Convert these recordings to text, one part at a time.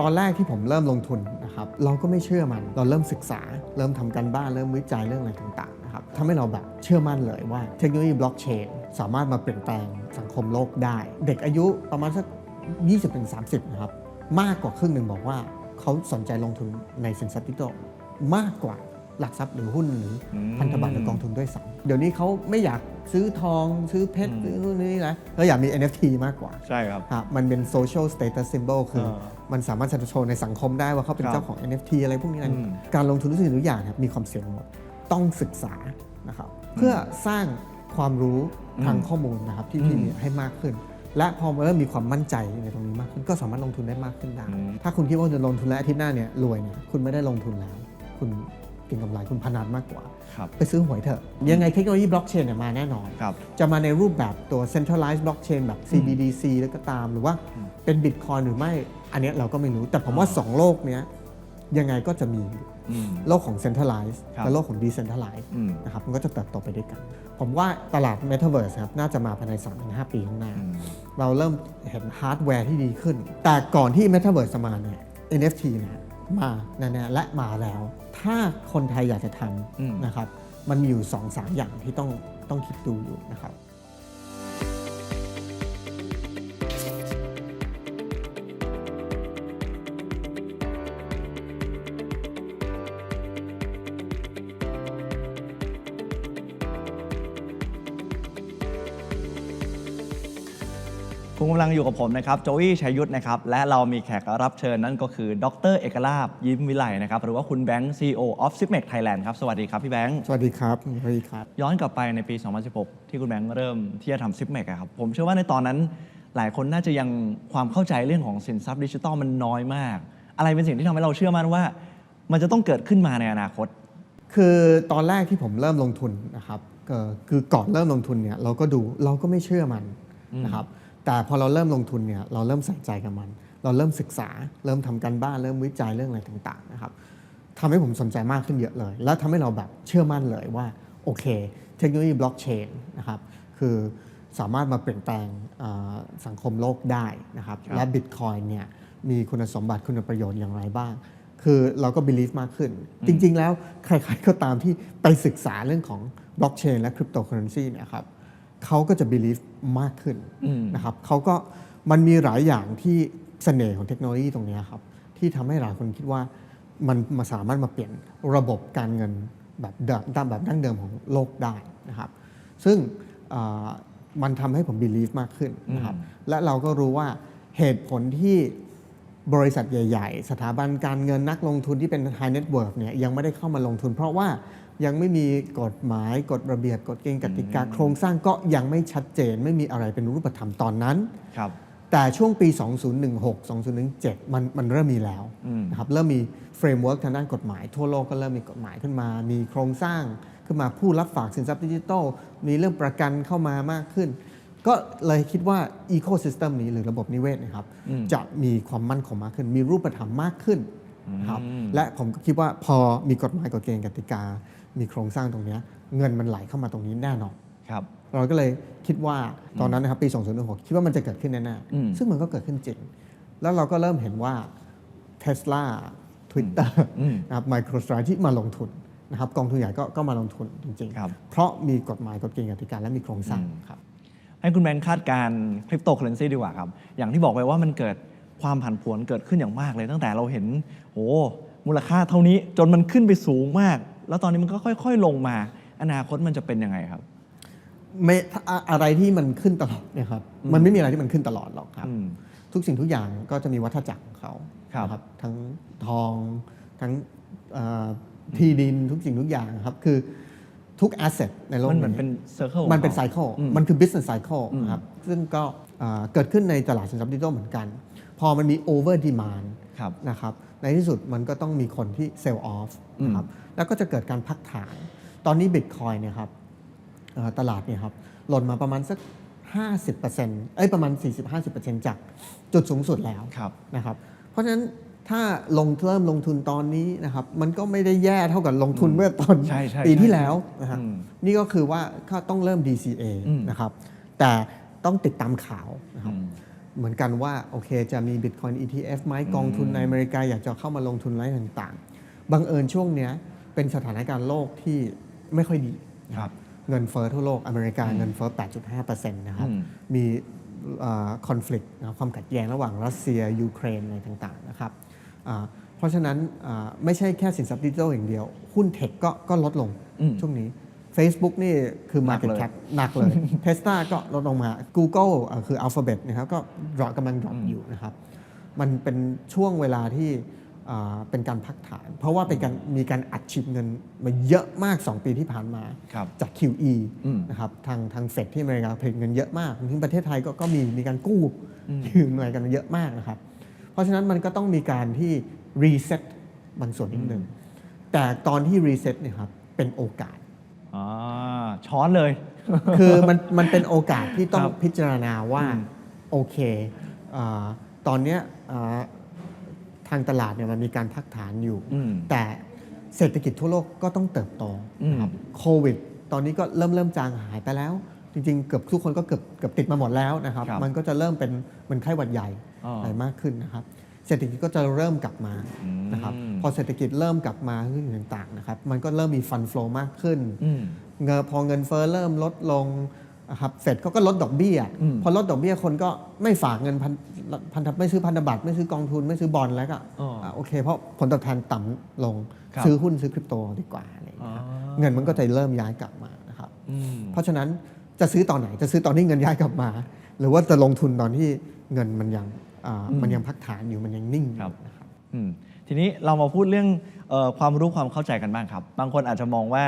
ตอนแรกที่ผมเริ่มลงทุนนะครับเราก็ไม่เชื่อมัน เราเริ่มศึกษา เริ่มทำการบ้านเริ่มวิจัยเรื่องอะไรต่างๆนะครับทำให้เราแบบเชื่อมั่นเลยว่าเทคโนโลยีบล็อกเชนสามารถมาเปลี่ยนแปลงสังคมโลกได้ เด็กอายุประมาณสัก 20-30 นะครับ มากกว่าครึ่งหนึ่งบอกว่าเขาสนใจลงทุนในสินทรัพย์ดิจิทัลมากกว่า หลักทรัพย์หรือหุ้นหรืออมพันธบัตรหรือกองทุนด้วยซ้ำเดี๋ยวนี้เขาไม่อยากซื้อทองซื้อเพชรอืมซื้อนู่นนี่นะเขาอยากมี NFT มากกว่า ใช่ครับครับมันเป็น social status symbol คือเออมันสามารถจะโชว์ในสังคมได้ว่าเขาเป็นครับเจ้าของ NFT อะไรพวกนี้นะอืมการลงทุนทุกสิ่งทุกอย่างครับมีความเสี่ยงหมดต้องศึกษานะครับเพื่อสร้างความรู้ทางข้อมูลนะครับที่อืมที่มีให้มากขึ้น และพอเริ่มมีความมั่นใจในตรงนี้มากขึ้นก็สามารถลงทุนได้มากขึ้นได้อืมถ้าคุณคิดว่าจะลงทุนและอาทิตย์หน้าเนี่ยรวยเนี่ยคุณไม่ได้ลงทุนแล้ว คุณ เกินกำไรคุณพนันมากกว่า ครับ ไปซื้อหวยเถอะ ยังไงเทคโนโลยีบล็อกเชนเนี่ยมาแน่นอน ครับ จะมาในรูปแบบตัว centralized blockchain แบบ CBDC แล้วก็ตาม หรือว่าอืมเป็น Bitcoin หรือไม่ อันเนี้ยเราก็ไม่รู้ แต่ผมว่าอ่า 2 โลกเนี้ยยังไงก็จะมีอยู่อืม โลกของ centralized ครับและโลกของ decentralized อืม นะครับ มันก็จะเติบโตไปด้วยกัน ผมว่าตลาด Metaverse ครับน่าจะมาภายใน 3-5 ปีข้างหน้า อืม เราเริ่มเห็นฮาร์ดแวร์ที่ดีขึ้น แต่ก่อนที่ Metaverse จะมาเนี่ย NFT เนี่ยมาแน่ๆและมาแล้ว ถ้าคนไทยอยากจะทอืมำนะครับ มันมีอยู่2-3อย่างที่ต้องต้องคิดดูอยู่นะครับ ลังอยู่กับผมนะครับโจวี่ชัยยุทธนะครับและเรามีแขกรับเชิญนั่นก็คือ ดรเอกลาบยิ้มวิไลนะครับหรือว่าคุณแบงค์ CEO of s i p m e c Thailand ครับสวัสดีครับพี่แบงค์สวัสดีครับสวัสดีครับ ย้อนกลับไปในปี 2016 ที่คุณแบงค์เริ่มที่จะทำซิปเมกครับผมเชื่อว่าในตอนนั้นหลายคนน่าจะยังความเข้าใจเรื่องของสินทรัพย์ดิจิทัลมันน้อยมาก อะไรเป็นสิ่งที่ทำให้เราเชื่อมั่นว่า มันจะต้องเกิดขึ้นมาในอนาคต คือตอนแรกที่ผมเริ่มลงทุนนะครับก็คือก่อนเริ่มลงทุนเนี่ยเราก็ดูเราก็ไม่เชื่อมันนะครับ แต่พอเราเริ่มลงทุนเนี่ยเราเริ่มใส่ใจกับมัน เราเริ่มศึกษา เริ่มทำการบ้านเริ่มวิจัยเรื่องอะไรต่างๆนะครับทำให้ผมสนใจมากขึ้นเยอะเลย แล้วทำให้เราแบบเชื่อมั่นเลยว่าโอเค เทคโนโลยีบล็อกเชนนะครับคือสามารถมาเปลี่ยนแปลงอ่าสังคมโลกได้นะครับครับและบิตคอยเนี่ยมีคุณสมบัติคุณประโยชน์อย่างไรบ้าง คือเราก็ believe มากขึ้น จริง ๆ แล้วใครๆก็ตามที่ไปศึกษาเรื่องของบล็อกเชนและคริปโตเคอเรนซีเนี่ยครับ เขาก็จะ believe มากขึ้นอืมนะครับเขาก็มันมีหลายอย่างที่เสน่ห์ของเทคโนโลยีตรงเนี้ยครับ ที่ทำให้หลายคนคิดว่ามันมาสามารถมาเปลี่ยนระบบการเงินแบบเดิมตามแบบดั้งเดิมของโลกได้นะครับ ซึ่งอ่ามันทำให้ผม believe มากขึ้นนะครับ และเราก็รู้ว่าเหตุผลที่บริษัทใหญ่ ๆ สถาบันการเงินนักลงทุนที่เป็น high net worth เนี่ยยังไม่ได้เข้ามาลงทุน เพราะว่า ยังไม่มีกฎหมายกฎระเบียบกฎเกณฑ์กติกาโครงสร้างก็ยังไม่ชัดเจน ไม่มีอะไรเป็นรูปธรรมตอนนั้น ครับ แต่ช่วงปี 2016 2017 มันมันเริ่มมีแล้วอืมนะครับเริ่มมีเฟรมเวิร์กทางด้านกฎหมาย ทั่วโลกก็เริ่มมีกฎหมายขึ้นมา มีโครงสร้างขึ้นมาผู้รับฝากสินทรัพย์ดิจิทัล มีเรื่องประกันเข้ามามากขึ้น ก็เลยคิดว่าอีโค y ิส e m นี้หรือระบบนิเวศนะครับอืมจะมีความมั่นคงมากขึ้น มีรูปธรรมมากขึ้นนะครับอืมและผมก็คิดว่าพอมีกฎหมายกฎเกณฑ์กติกา มีโครงสร้างตรงเนี้ยเงินมันไหลเข้ามาตรงนี้แน่นอนครับเราก็เลยคิดว่าตอนนั้นนะครับปี2016คิดว่ามันจะเกิดขึ้นแน่อืมๆซึ่งมันก็เกิดขึ้นจริง แล้วเราก็เริ่มเห็นว่า Tesla Twitter อืมนะครับ MicroStrategy ที่มาลงทุนนะครับกองทุนใหญ่ก็ก็มาลงทุนจริงครับๆเพราะมีกฎหมายกฎเกณฑ์กติกาและมีโครงสร้างอืมครับให้คุณแบงค์คาดการคริปโตเคอเรนซีดีกว่าครับ อย่างที่บอกไปว่ามันเกิดความผันผวนเกิดขึ้นอย่างมากเลย ตั้งแต่เราเห็นโอ้มูลค่าเท่านี้จนมันขึ้นไปสูงมาก แล้วตอนนี้มันก็ค่อย ๆ ลงมา อนาคตมันจะเป็นยังไงครับ ไม่ถ้าอะไรที่มันขึ้นตลอดเนี่ยครับมันไม่มีอะไรที่มันขึ้นตลอดหรอกครับ อืม ทุกสิ่งทุกอย่างก็จะมีวัฏจักรของเขาครับ นะทั้งทองทั้งเอ่อที่ดินทุกสิ่งทุกอย่างครับคือทุกแอสเซทในโลกมันเหมือนเป็นเซอร์เคิล มันเป็นไซเคิลอืมมันคือ business cycle อืมนะครับซึ่งก็เอ่อเกิดขึ้นในตลาดสินทรัพย์ดิจิทัลเหมือนกัน พอมันมี over demand ครับ นะครับในที่สุดมันก็ต้องมีคนที่ sell off นะครับแล้วก็จะเกิดการพักฐาน ตอนนี้ Bitcoin เนี่ยครับเอ่อตลาดเนี่ยครับหล่นมาประมาณสัก 50%เอ้ยประมาณ 40-50%จากจุดสูงสุดแล้วครับนะครับเพราะฉะนั้นถ้าลงเริ่มลงทุนตอนนี้นะครับมันก็ไม่ได้แย่เท่ากับลงทุนเมื่อตอนใช่ใช่ปีที่ใช่แล้วนะฮะอืมนี่ก็คือว่าก็ต้องเริ่ม DCA อืมนะครับแต่ต้องติดตามข่าวนะครับอืม เหมือนกันว่าโอเคจะมี Bitcoin ETF ไหมกองทุนในอเมริกาอยากจะเข้ามาลงทุนอะไรต่างๆ บังเอิญช่วงเนี้ยเป็นสถานการณ์โลกที่ไม่ค่อยดีนะครับเงินเฟ้อทั่วโลกอเมริกาเงินเฟ้อ 8.5%นะครับอืมมีคอน FLICT นะครับความขัดแย้งระหว่างรัสเซีย ยูเครนอะไรต่างๆนะครับอ่าเพราะฉะนั้นอ่าไม่ใช่แค่สินทรัพย์ดิจิทัลอย่างเดียว หุ้นเทคก็ก็ลดลงอืมช่วงนี้ Facebook นี่คือหนัก Market เลย Cap หนักเลย Tesla ก็ลดลงมา Google อ่าคือ Alphabet นะครับก็ดรอปกำลังดรอปอยู่นะครับ มันเป็นช่วงเวลาที่อ่าเป็นการพักฐาน เพราะว่าเป็นการมีการอัดฉีดเงินมาเยอะมาก 2 ปีที่ผ่านมาครับจาก QE อืมนะครับทางทางเฟดที่อเมริกาผลิตเงินเยอะมากที่ประเทศไทยก็ก็มีมีการกู้ยืมอะไรกันเยอะมากนะครับ เพราะฉะนั้นมันก็ต้องมีการที่รีเซ็ตบางส่วนนิดนึงแต่ตอนที่รีเซ็ตเนี่ยครับเป็นโอกาส อ่าช้อนเลย คือมันมันเป็นโอกาสที่ต้องครับพิจารณาว่าอืมโอเคอาตอนเนี้ยอ่าทางตลาดเนี่ยมันมีการพักฐานอยู่อืมแต่เศรษฐกิจทั่วโลกก็ต้องเติบโตนะครับโควิด ตอนนี้ก็เริ่มเริ่มจางหายไปแล้ว จริงๆ เกือบทุกคนก็เกือบเกือบติดมาหมดแล้วนะครับครับมันก็จะเริ่มเป็นเหมันไข้หวัดใหญ่อ๋อออะไรมากขึ้นนะครับ เศรษฐกิจก็จะเริ่มกลับมาอืมนะครับพอเศรษฐกิจเริ่มกลับมาขึ้นต่างๆนะครับมันก็เริ่มมีฟันฟลอมากขึ้นอืมเงินพอเงินเฟ้อเริ่มลดลงนะครับเฟดเขาก็ลดดอกเบี้ยอืมพอลดดอกเบี้ยคนก็ไม่ฝากเงินพันพันธไม่ซื้อพันธบัตรไม่ซื้อกองทุนไม่ซื้อบอลแล้วก็อ๋ออะโอเค เพราะผลตอบแทนต่ำลงครับซื้อหุ้นซื้อคริปโตดีกว่าอะไรอย่างเงี้ยครับอ๋อเงินมันก็จะเริ่มย้ายกลับมานะครับอืมเพราะฉะนั้นจะซื้อตอนไหนจะซื้อตอนที่เงินย้ายกลับมา หรือว่าจะลงทุนตอนที่เงินมันยังอ่าอื มมันยังพักฐานอยู่มันยังนิ่งอยู่ครับนะครับอืมทีนี้เรามาพูดเรื่องเออความรู้ความเข้าใจกันบ้างครับ บางคนอาจจะมองว่า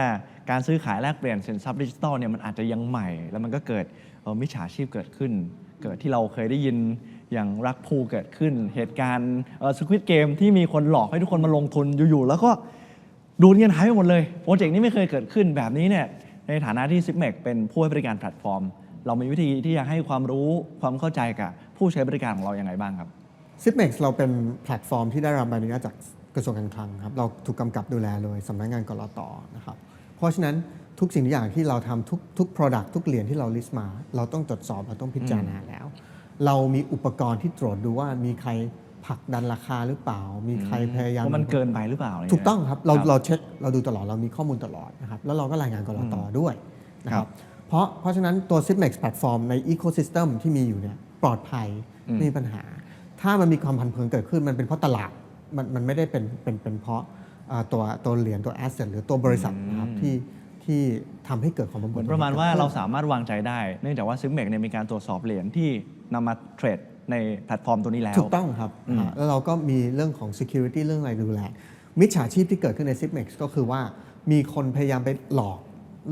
การซื้อขายแลกเปลี่ยนสินทรัพย์ดิจิทัลเนี่ยมันอาจจะยังใหม่ แล้วมันก็เกิดเอ่อมิจฉาชีพเกิดขึ้น เกิดที่เราเคยได้ยินอย่างรักพูเกิดขึ้น เหตุการณ์สควิตเกมที่มีคนหลอกให้ทุกคนมาลงทุนอยู่ๆแล้วก็ดูดเงินหายไปหมดเลยโปรเจกต์นี้ไม่เคยเกิดขึ้นแบบนี้เนี่ยในฐานะที่ซิปเมกเป็นผู้ให้บริการแพลตฟอร์ม เรามีวิธีที่จะให้ความรู้ความเข้าใจกับ ผู้ใช้บริการของเราอย่างไรบ้างครับซิปเม็กซ์เราเป็นแพลตฟอร์มที่ได้รับใบอนุญาตจากกระทรวงการคลังครับเราถูกกำกับดูแลโดยสำนักงานกรตนะครับเพราะฉะนั้นทุกสิ่งทุกอย่างที่เราทำทุกทุก Product ทุกเหรียญที่เรา list มา เราต้องตรวจสอบเราต้องพิจารณาแล้ว เรามีอุปกรณ์ที่ตรวจดูว่ามีใครผลักดันราคาหรือเปล่า มีใครพยายามว่ามันเกินไปหรือเปล่าะไรย่าถูกต้องครับเราครับเราเช็คเราดูตลอดเรามีข้อมูลตลอดนะครับแล้วเราก็รายงานกรตด้วยนะคครัรับบเพราะเพราะฉะนั้นตัว Sipmex แพลตฟอร์มใน Ecosystem ที่มีอยู่เนี่ย ปลอดภัยอืมไม่มีปัญหา ถ้ามันมีความผันผวนเกิดขึ้นมันเป็นเพราะตลาดมันมันไม่ได้เป็นเป็นเป็นเพราะอ่าตัวตัวเหรียญตัว asset หรือตัวบริษัทนะครับที่ที่ทำให้เกิดความผันผเหวมืนอนประมาณว่ากิดขึ้นเราสามารถวางใจได้ เนื่องจากว่าซิมเมกเนี่ยมีการตรวจสอบเหรียญที่นำมาเทรดในแพลตฟอร์มตัวนี้แล้ว ถูกต้องครับอืมอ่าแล้วเราก็มีเรื่องของ security เรื่องอะไรดูแล มิจฉาชีพที่เกิดขึ้นใน Sipmex ก็คือว่ามีคนพยายามไปหลอก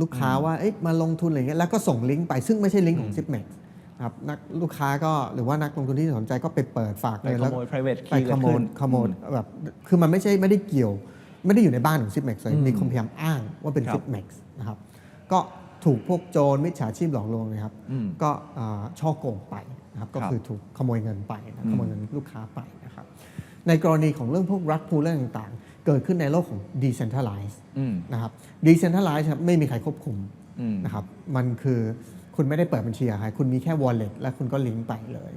ลูกค้าว่าเอ๊ะมาลงทุนอะไรเงี้ยแล้วก็ส่งลิงก์ไปซึ่งไม่ใช่ลิงก์ของ Sipmex ครับนักลูกค้าก็หรือว่านักลงทุนที่สนใจก็ไปเปิดฝากไปเงินขแล้วโมย private ไป key ขโมยเกิดขึ้นขโมยแบบคือมันไม่ใช่ไม่ได้เกี่ยว ไม่ได้อยู่ในบ้านของ Sipmex เลยอืมมีคนพยายามอ้างว่าเป็นครับ Sipmex นะครับก็ถูกพวกโจรมิจฉาชีพหลอกลวงนะครับ อืมก็อ่าช่อโกงไปนะครับก็ครับคือถูกขโมยเงินไปนะอืม ขโมยเงินลูกค้าไปนะครับในกรณีของเรื่องพวกรักพูเรื่องต่างๆ เกิดขึ้นในโลกของ decentralized อืมนะครับ decentralized ครับไม่มีใครควบคุม อืม นะครับมันคือ คุณไม่ได้เปิดบัญชีกับใครคุณมีแค่ wallet และคุณก็ลิงก์ไปเลย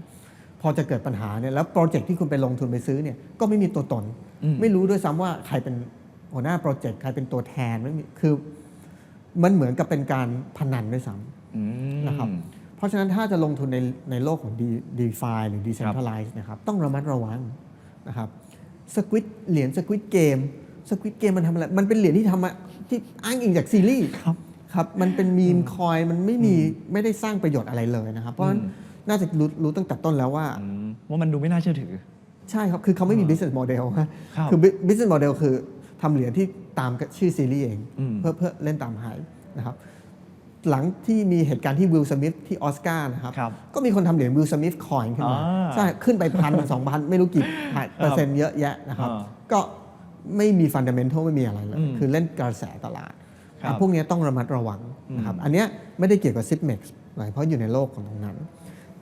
พอจะเกิดปัญหาเนี่ยแล้วโปรเจกต์ที่คุณไปลงทุนไปซื้อเนี่ยก็ไม่มีตัวตนอืมไม่รู้ด้วยซ้ำว่าใครเป็นหัวหน้าโปรเจกต์ใครเป็นตัวแทนไม่มีคือมันเหมือนกับเป็นการพนันด้วยซ้ำอืมนะครับ เพราะฉะนั้นถ้าจะลงทุนในในโลกของ D- DeFi หรือ Decentralized นะครับต้องระมัดระวังนะครับสควิตเหรียญสควิตเกมสควิตเกมมันทำอะไร มันเป็นเหรียญที่ทำมาที่อ้างอิงจากซีรีส์ครับ ครับมันเป็นมีมคอยมันไม่มีไม่ได้สร้างประโยชน์อะไรเลยนะครับ เพราะฉะนั้นอืมน่าจะรู้รู้ตั้งแต่ต้นแล้วว่าอืมว่ามันดูไม่น่าเชื่อถือ ใช่ครับ คือเขาไม่มี business model ฮะครับคือ business model คือทำเหรียญที่ตามชื่อซีรีส์เองอืมเพื่อเพื่อเล่นตามไฮนะครับหลังที่มีเหตุการณ์ที่วิลสมิธที่ออสการ์นะครับครับก็มีคนทำเหรียญวิลสมิธคอยขึ้นมาอ่าใช่ขึ้นไปพันสองพันไม่รู้กี่เปอร์เซ็นต์เยอะแยะนะครับอ่าก็ไม่มีฟันเดเมนทัลไม่มีอะไรเลยอืมคือเล่นกระแสตลาดครับ พวกนี้ต้องระมัดระวังนะครับอืมอันเนี้ยไม่ได้เกี่ยวกับซิปเม็กซ์เพราะอยู่ในโลกของตรงนั้น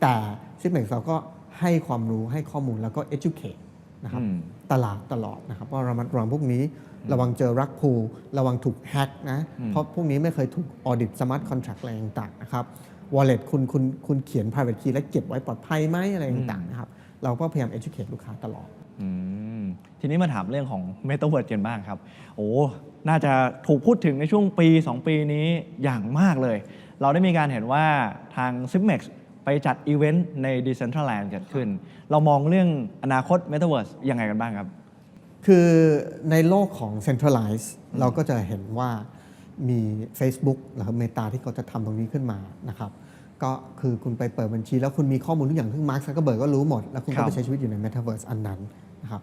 แต่ซิปเม็กซ์เราก็ให้ความรู้ให้ข้อมูลแล้วก็ educate นะครับอืมตลาดตลอดนะครับว่าระมัดระวังพวกนี้ระวังเจอรักพูระวังถูกแฮ็กนะอืมเพราะพวกนี้ไม่เคยถูกออดิตสมาร์ทคอนแท็กอะไรต่างๆนะครับ wallet คุณคุณคุณเขียน private key แล้วเก็บไว้ปลอดภัยไหมอะไรต่างๆนะครับ เราก็พยายาม educate ลูกค้าตลอดอืม ทีนี้มาถามเรื่องของ Metaverse กันบ้างครับ โอ้น่าจะถูกพูดถึงในช่วงปี 2 ปีนี้อย่างมากเลย เราได้มีการเห็นว่าทาง s i p m e x ไปจัดอีเวนต์ใน Decentraland เกิดขึ้น เรามองเรื่องอนาคต Metaverse ยังไงกันบ้างครับ คือในโลกของ centralize เราก็จะเห็นว่ามี Facebook หรือเมตาที่เขาจะทำตรงนี้ขึ้นมานะครับก็คือคุณไปเปิดบัญชีแล้วคุณมีข้อมูลทุกอย่างที่มาร์คซักเกอร์เบิร์กก็รู้หมด แล้วคุณครัก็บไปใช้ชีวิตอยู่ใน Metaverse อันนั้นนะครับ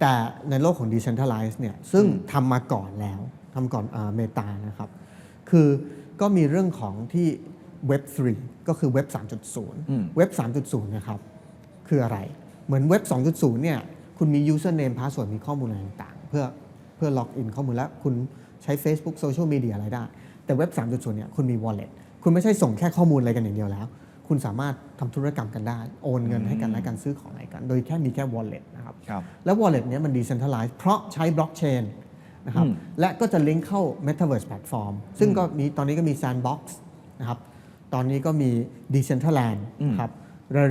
แต่ในโลกของ decentralize เนี่ยซึ่งทำมาก่อนแล้วทำก่อนเมตานะครับ คือก็มีเรื่องของที่ Web 3ก็คือเว็บอืม3.0 เว็บ 3.0เนะครับ คืออะไร เหมือนเว็บ 2.0 เนี่ยคุณมี username password มีข้อมูลอะไรต่างๆ เพื่อเพื่อล็อกอินข้อมูลแล้ว คุณใช้ Facebook Social Media อะไรได้ แต่เว็บ 3.0 เนี่ยคุณมี wallet คุณไม่ใช่ส่งแค่ข้อมูลอะไรกันอย่างเดียวแล้ว คุณสามารถทำธุรกรรมกันได้ โอนเงินให้กันและกันซื้อของอะไรกัน โดยแค่มีแค่ wallet นะครับครับแล้ว wallet เนี้ยมัน decentralized เพราะใช้ blockchain นะครับอืมและก็จะลิงก์เข้า metaverse platform ซึ่งก็มีตอนนี้ก็มี sandbox นะครับตอนนี้ก็มี decentraland อืมครับ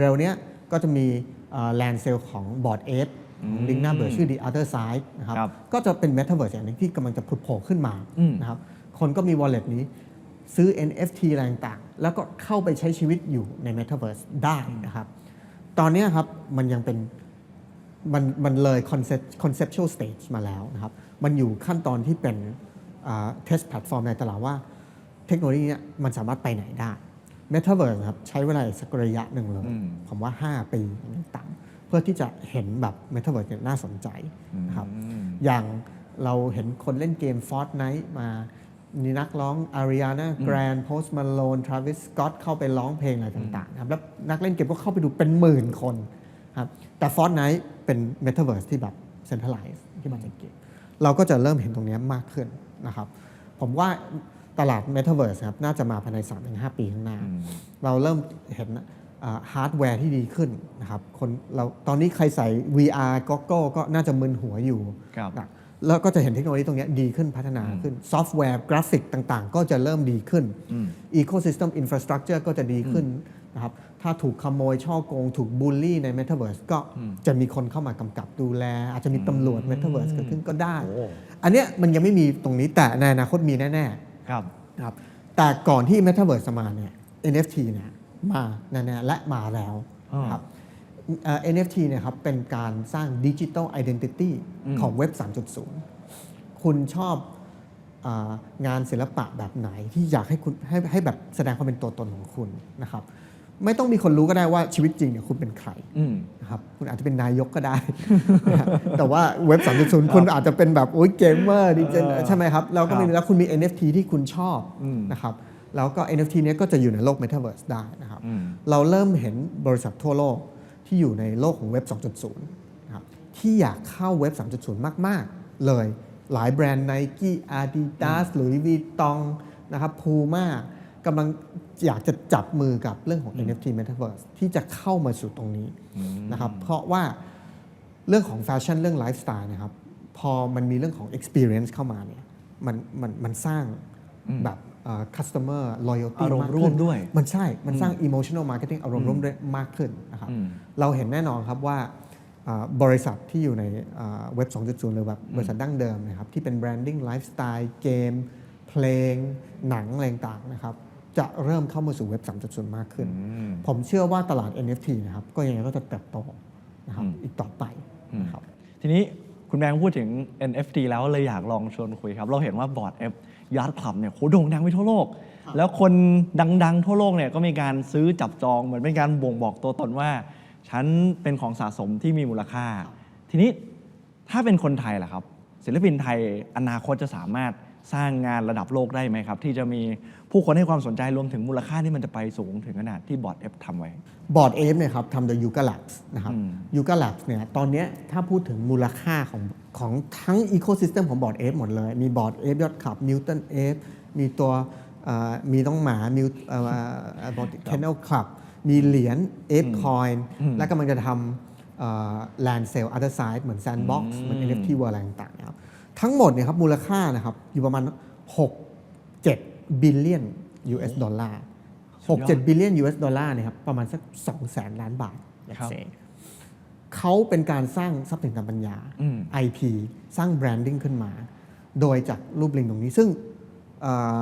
เร็วๆเนี้ยก็จะมีเอ่อ land sale ของ board ape ของลิงก์หน้าเบื่อชื่อ the other side นะครับครับก็จะเป็น metaverse อย่างหนึงที่กำลังจะผุดโผล่ขึ้นมาอืมนะครับคนก็มี wallet นี้ซื้อ NFT อะไรต่างๆ แล้วก็เข้าไปใช้ชีวิตอยู่ใน metaverse ได้นะครับ ตอนเนี้ยครับมันยังเป็นมันมันเลย concept conceptual stage มาแล้วนะครับ มันอยู่ขั้นตอนที่เป็นอ่า test platform ในตลาดว่าเทคโนโลยีเนี้ยมันสามารถไปไหนได้ Metaverse นะครับใช้เวลาอีกสักระยะหนึ่งเลยอืมผมว่า 5 ปีอย่างต่ำเพื่อที่จะเห็นแบบ Metaverse เนี่ยน่าสนใจนะครับอืมอย่างเราเห็นคนเล่นเกม Fortnite มา มีนักร้อง Ariana Grande Post Malone Travis Scott เข้าไปร้องเพลงอะไรต่างๆนะครับแล้วนักเล่นเกมก็เข้าไปดูเป็นหมื่นคนครับแต่ Fortnite เป็น Metaverse ที่แบบ Centralized ที่มาจากเกมเราก็จะเริ่มเห็นตรงเนี้ยมากขึ้นนะครับ ผมว่าตลาด Metaverse ครับน่าจะมาภายใน 3-5 ปีข้างหน้าอืมเราเริ่มเห็นฮาร์ดแวร์ที่ดีขึ้นนะครับคนเราตอนนี้ใครใส่ VR g o g g l e ก็น่าจะมึนหัวอยู่ครับนะ แล้วก็จะเห็นเทคโนโลยีตรงเนี้ยดีขึ้นพัฒนาขึ้นซอฟต์แวร์กราฟิกต่างๆ ก็จะเริ่มดีขึ้นอืม Ecosystem Infrastructure ก็จะดีขึ้นนะครับถ้าถูกขโมยช่อโกง ถูกบูลลี่ใน Metaverse ก็จะมีคนเข้ามากำกับดูแล อาจจะมีตำรวจ Metaverse เกิดขึ้นก็ได้โอ้อันเนี้ยมันยังไม่มีตรงนี้แต่ในอนาคตมีแน่ๆครับนะครับแต่ก่อนที่ Metaverse จะมาเนี่ย NFT เนี่ยมาแน่ๆและมาแล้วอ่านนะครับเอ่อ NFT เนี่ยครับเป็นการสร้าง Digital Identity อืมของเว็บ 3.0 คุณชอบเอองานศิลปะแบบไหนที่อยากให้คุณให้ให้แบบแสดงความเป็นตัวตนของคุณนะครับ ไม่ต้องมีคนรู้ก็ได้ว่าชีวิตจริงเนี่ยคุณเป็นใครอืมนะครับคุณอาจจะเป็นนายกก็ได้นะครับแต่ว่าเว็บ 3.0 คุณอาจจะเป็นแบบโอ้ยเกมเมอร์ดิเจนเออใช่ไหมครับ แล้วก็มีครับแล้วคุณมี NFT ที่คุณชอบอืมนะครับแล้วก็ NFT เนี้ยก็จะอยู่ในโลก Metaverse ได้นะครับอืมเราเริ่มเห็นบริษัททั่วโลก ที่อยู่ในโลกของเว็บ 2.0นะครับที่อยากเข้าเว็บ 3.0 มาก ๆ เลยหลายแบรนด์ Nike Adidas หรือ Vuitton นะครับ Puma กำลังอยากจะจับมือกับเรื่องของ NFT Metaverse ที่จะเข้ามาสู่ตรงนี้นะครับเพราะว่าเรื่องของแฟชั่นเรื่องไลฟ์สไตล์นะครับพอมันมีเรื่องของ experience เข้ามาเนี่ยมันมันมันสร้างแบบเอ่อ customer loyalty อารมณ์มากร่ขึ้วนมด้วย มันใช่ มันสร้าง emotional marketing อารมณ์ร่วมด้วยมากขึ้นนะครับอืมเราเห็นแน่นอนครับว่าอ่าบริษัทที่อยู่ในอ่าเว็บ 2.0 หรือแบบบริษัทดั้งเดิมนะครับที่เป็น branding lifestyle เกม เพลง หนังอะไรต่างๆนะครับจะเริ่มเข้ามาสู่เว็บ 3.0 มากขึ้นอืมผมเชื่อว่าตลาด NFT นะครับก็ยังไงก็จะเติบโตนะครับอืมอีกต่อไปนะครับทีนี้คุณแบงค์พูดถึง NFT แล้วเลยอยากลองชวนคุยครับ เราเห็นว่าบอร์ด F ย a ร์ดคลับเนี่ยโหโด่งดังไปทั่วโลก แล้วคนดังๆ ทั่วโลกเนี่ยก็มีการซื้อจับจองเหมือนเป็นการบ่งบอกตัวตนว่า ฉันเป็นของสะสมที่มีมูลค่า ทีนี้ถ้าเป็นคนไทยล่ะครับ ศิลปินไทยอนาคตจะสามารถ สร้างงานระดับโลกได้ไหมครับ ที่จะมีผู้คนให้ความสนใจรวมถึงมูลค่าที่มันจะไปสูงถึงขนาดที่บอร์ด F ทำไว้ บอร์ดเอฟเนี่ยครับทำโดยยูกา Labs นะครับอืมยูกา Labs เนี่ยตอนเนี้ยถ้าพูดถึงมูลค่าของของทั้งอีโค y ิสเต็มของบอร์ดเอฟหมดเลย มีบอร์ดเอฟยอดขับนิวตันเอฟมีตัวเอ่อมีน้องหมามิวบอร์ดเคนเนลคลับมีเหรียญเอฟคอยน์และกำลังจะทำแลนด์เซลอัลเ r อร์ไซด์เหมือนแซนด์บ็อกซ์เหมือน NFT World อะไรต่างๆนะครับ ทั้งหมดเนี่ยครับมูลค่านะครับอยู่ประมาณ 6 7 บิลเลียน US ดอลลาร์สุดยอด6 7 billion US ดอลลาร์เนี่ยครับประมาณสัก2แสนล้านบาท let's ครับ say เขาเป็นการสร้างทรัพย์สินทางปัญญาอืม IP สร้างแบรนดิ้งขึ้นมา โดยจากรูปลิงตรงนี้ซึ่งเอ่อ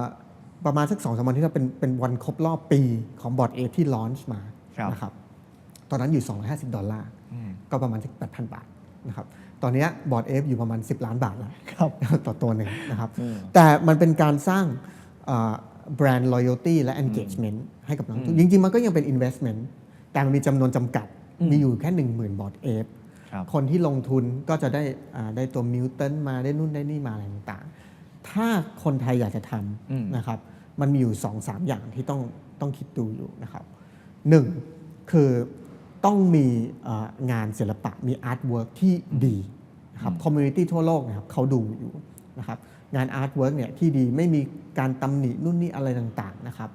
ประมาณสักสองสามวันที่แล้วเป็นเป็นวันครบรอบปีของบอร์ดเอที่ลอนช์มาครับนะครับตอนนั้นอยู่ 250 ดอลลาร์อืมก็ประมาณสัก8,000 บาทนะครับ ตอนเนี้ยบอร์ดเอฟอยู่ประมาณ 10 ล้านบาทแล้วครับต่อตัวหนึ่งนะครับอืมแต่มันเป็นการสร้างแบรนด์ loyalty และ engagement ให้กับนักลงทุนจริง ๆ มันก็ยังเป็น investment แต่มันมีจำนวนจำกัด มีอยู่แค่ 10,000 บอร์ดเอฟครับคนที่ลงทุนก็จะได้อ่าได้ตัวมิวเทนมาได้นู่นได้นี่มาอะไรต่างๆ ถ้าคนไทยอยากจะทอืมำนะครับ มันมีอยู่ 2 3 อย่างที่ต้องต้องคิดดูอยู่นะครับหนึ่งคือ ต้องมีเอ่องานศิลปะมีอาร์ตเวิร์กที่ดีนะครับคอมมูนิตี้ทั่วโลกนะครับเขาดูอยู่นะครับงานอาร์ตเวิร์กเนี่ยที่ดีไม่มีการตำหนินู่นนี่อะไรต่างๆนะครับ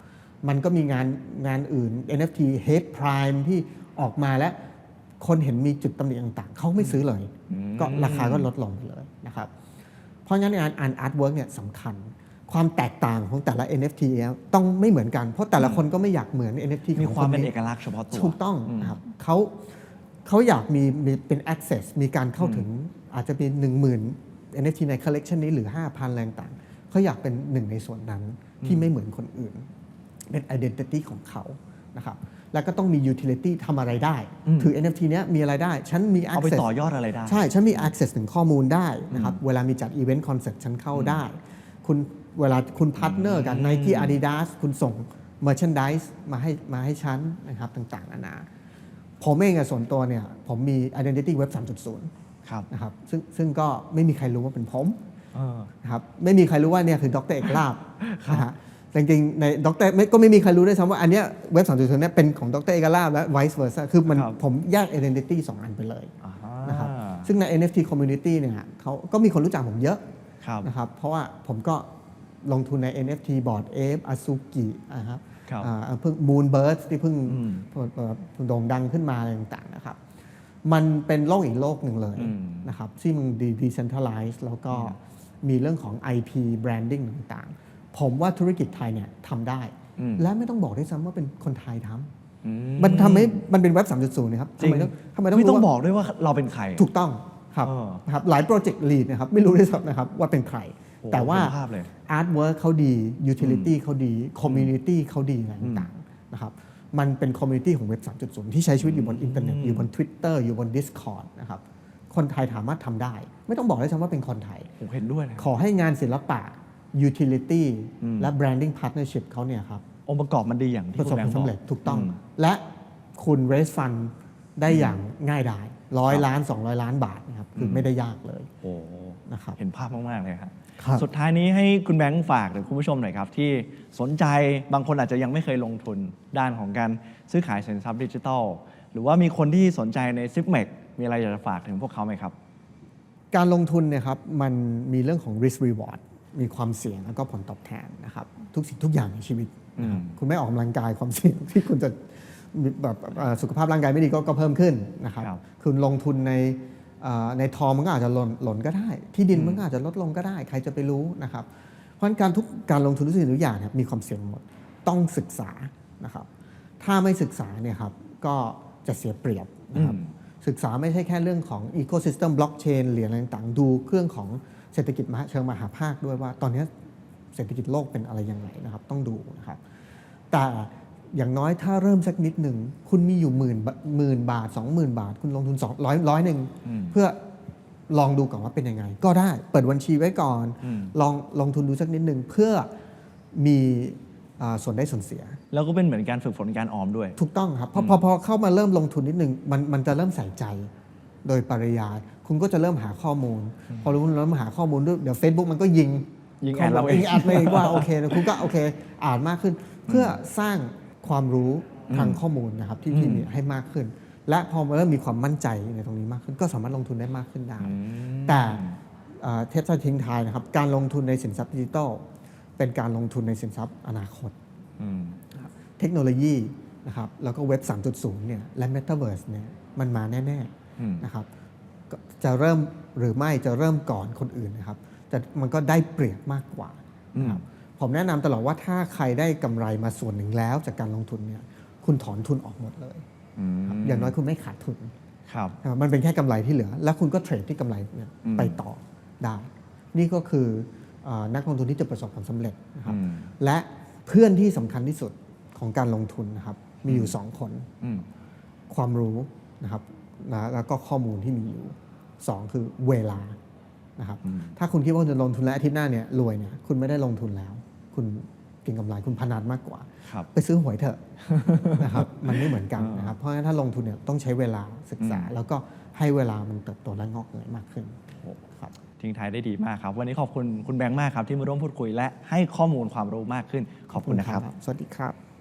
มันก็มีงานงานอื่น NFT Hate Prime ที่ออกมาและคนเห็นมีจุดตำหนิต่างๆ เขาไม่ซื้อเลยอืมก็ราคาก็ลดลงไปเลยนะครับ เพราะงั้นงานอ่านอาร์ตเวิร์กเนี่ยสำคัญ ความแตกต่างของแต่ละ NFT เนี่ยต้องไม่เหมือนกัน เพราะแต่ละคนก็ไม่อยากเหมือน NFT มีของความเป็นนเอกลักษณ์เฉพาะตัวถูกต้องมนะครับเขาเขาอยากมีมีเป็น access มีการเข้าถึงอาจจะเป็น1 0,000 NFT ใน collection นี้หรือ 5,000แรงต่างเขาอยากเป็นหนึ่งในส่วนนั้นที่ไม่เหมือนคนอื่น เป็น identity ของเขานะครับแล้วก็ต้องมี utility ทำอะไรได้อืมถือ NFT เนี้ยมีอะไรได้ ฉันมีเอาไป access ต่อยอดอะไรได้ ใช่ ฉันมี access ถึงข้อมูลได้นะครับ เวลามีจัดอีเวนต์คอนเสิร์ตฉันเข้าได้ คุณ เวลาคุณพาร์ทเนอร์กับ Nike Adidas คุณส่ง merchandise มาให้มาให้ฉันนะครับต่างๆนานาผมเองอะส่วนตัวเนี่ยผมมี identity web 3.0ครับนะครับซึ่งซึ่งก็ไม่มีใครรู้ว่าเป็นผมเออนะครับไม่มีใครรู้ว่าเนี่ยคือดรเอกลาบนะฮะแต่จริงๆในดรไม่ก็ไม่มีใครรู้ด้วยซ้ำว่าอันเนี้ยเว็บสองจุดศูนย์เนี่ยเป็นของดรเอกลาบและ vice versa คือมันครับผมแยก identity สองอันไปเลยอ่านะครับซึ่งใน NFT community เนี่ยเขาก็มีคนรู้จักผมเยอะครับนะครับเพราะว่าผมก็ ลงทุนใน NFT Board Ape Azuki นะครับครับอ่าเพิ่ง Moonbird ที่เพิ่งอืมเอ่อโด่งดังขึ้นมาอะไรต่างๆนะครับ มันเป็นโลกอีกโลกหนึ่งเลยอืมนะครับที่มัน decentralized แล้วก็มีเรื่องของ IP branding ต่างๆ ผมว่าธุรกิจไทยเนี่ยทำได้อืมและไม่ต้องบอกด้วยซ้ำว่าเป็นคนไทยทำอืมันทำให้มันเป็นเว็บ 3.0 นะครับจริงทำไมต้องทำไมต้องไม่ต้องรู้ว่าบอกด้วยว่าเราเป็นใคร ถูกต้องครับเออนะครับหลายโปรเจกต์ลีดนะครับไม่รู้ด้วยซ้ำนะครับว่าเป็นใครโอ้ แต่ว่าเห็นภาพเลยอาร์ตเวิร์กเขาดียูทิลิตี้เขาดีคอมมูนิตี้เขาดีอะไรต่างๆนะครับมันเป็นคอมมูนิตี้ของเว็บ 3.0 ที่ใช้ชีวิตอยู่บนอินเทอร์เน็ตอยู่บน Twitter อยู่บน Discord นะครับคนไทยสามารถทำได้ ไม่ต้องบอกเลยซ้ำว่าเป็นคนไทยผมเห็นด้วยนะขอให้งานศิลปะ utility อืมและ branding partnership เขาเนี่ยครับองค์ประกอบมันดีอย่างที่ประสคุบณแบคงวามค์บอสำกเร็จถูกต้องอืมและคุณ raise fund ได้อย่างง่ายดายร้อยครับล้าน 200 ล้านบาทนะครับคือไม่ได้ยากเลยโอ้นะครับเห็นภาพมาก ๆ เลยครับ ครับ สุดท้ายนี้ให้คุณแบงค์ฝากหรือคุณผู้ชมหน่อยครับ ที่สนใจบางคนอาจจะยังไม่เคยลงทุนด้านของการซื้อขายสินทรัพย์ดิจิทัล หรือว่ามีคนที่สนใจในซิปเมกมีอะไรอยากจะฝากถึงพวกเขาไหมครับ การลงทุนเนี่ยครับมันมีเรื่องของ risk reward มีความเสี่ยงแล้วก็ผลตอบแทนนะครับทุกสิ่งทุกอย่างในชีวิตนะครับอืม คุณไม่ออกกำลังกายความเสี่ยงที่คุณจะมีแบบเอ่อสุขภาพร่างกายไม่ดีก็ก็เพิ่มขึ้นนะครับ ครับ คุณลงทุนในเอ่อ ในทองมันก็อาจจะหล่นหล่นก็ได้ ที่ดินมันก็อาจจะลดลงก็ได้ ใครจะไปรู้นะครับ เพราะฉะนั้นการทุกการลงทุนทุกสิ่งทุกอย่างเนี่ยมีความเสี่ยงหมดต้องศึกษานะครับ ถ้าไม่ศึกษาเนี่ยครับก็จะเสียเปรียบนะครับอืมศึกษาไม่ใช่แค่เรื่องของอีโค y ิสเต็มบล็อกเชนเหรียญอะไรต่างๆ ดูเครื่องของเศรษฐกิจมหาเชิงมหาภาคด้วยว่า ตอนนี้เศรษฐกิจโลกเป็นอะไรยังไงนะครับ ต้องดูนะครับ แต่ อย่างน้อยถ้าเริ่มสักนิดหนึ่ง คุณมีอยู่หมื่นหมื่นบาท 20,000 บาท คุณลงทุน200ร้อยร้อยหนึ่งอืมเพื่อลองดูก่อนว่าเป็นยังไง ก็ได้เปิดบัญชีไว้ก่อนอืมลองลงทุนดูสักนิดหนึ่งเพื่อมีอ่าส่วนได้ส่วนเสีย แล้วก็เป็นเหมือนการฝึกฝนการออมด้วย ถูกต้องครับพอพอพอเข้ามาเริ่มลงทุนนิดนึงมันมันจะเริ่มใส่ใจโดยปริยายคุณก็จะเริ่มหาข้อมูล พอรู้เริ่มหาข้อมูลด้วยเดี๋ยว Facebook มันก็ยิงยิงแอดเราเองยิงแอดเลยว่าโอเคนะคุณก็โอเค อ่านมากขึ้น เพื่อสร้าง ความรู้ทางข้อมูลนะครับที่ที่อืมมีให้มากขึ้น และพอมาเริ่มมีความมั่นใจในตรงนี้มากขึ้น ก็สามารถลงทุนได้มากขึ้นได้อืมแต่เอ่อเทปจะทิ้งท้ายนะครับ การลงทุนในสินทรัพย์ดิจิทัลเป็นการลงทุนในสินทรัพย์อนาคตอืมเทคโนโลยีนะครับแล้วก็เว็บ 3.0 เนี่ยและ Metaverse เนี่ยมันมาแน่อืมๆนะครับก็จะเริ่มหรือไม่จะเริ่มก่อนคนอื่นนะครับแต่มันก็ได้เปรียบมากกว่านะครับเพ ผมแนะนำตลอดว่าถ้าใครได้กำไรมาส่วนหนึ่งแล้วจากการลงทุนเนี่ยคุณถอนทุนออกหมดเลยอืมครับอย่างน้อยคุณไม่ขาดทุนครับนะครับมันเป็นแค่กำไรที่เหลือ แล้วคุณก็เทรดที่กำไรเนี่ยอืมไปต่อได้ นี่ก็คือเออนักลงทุนที่จะประสบความสำเร็จนะครับอืมและเพื่อนที่สำคัญที่สุดของการลงทุนนะครับมีอยู่สองคนอืมความรู้นะครับนะแล้วก็ข้อมูลที่มีอยู่สองคือเวลานะครับอืมถ้าคุณคิดว่าจะลงทุนแล้วอาทิตย์หน้าเนี่ยรวยเนี่ยคุณไม่ได้ลงทุนแล้ว คุณเก่งกำไรคุณพนันมากกว่าครับไปซื้อหวยเถอะนะครับมันไม่เหมือนกันนะครับ เพราะฉะนั้นถ้าลงทุนเนี่ยต้องใช้เวลาศึกษาอืมแล้วก็ให้เวลามันเติบโตและงอกเงยมากขึ้นครับทิ้งท้ายได้ดีมากครับ วันนี้ขอบคุณคุณแบงค์มากครับที่มาร่วมพูดคุยและให้ข้อมูลความรู้มากขึ้นขอบคุณนะครับ สวัสดีครับ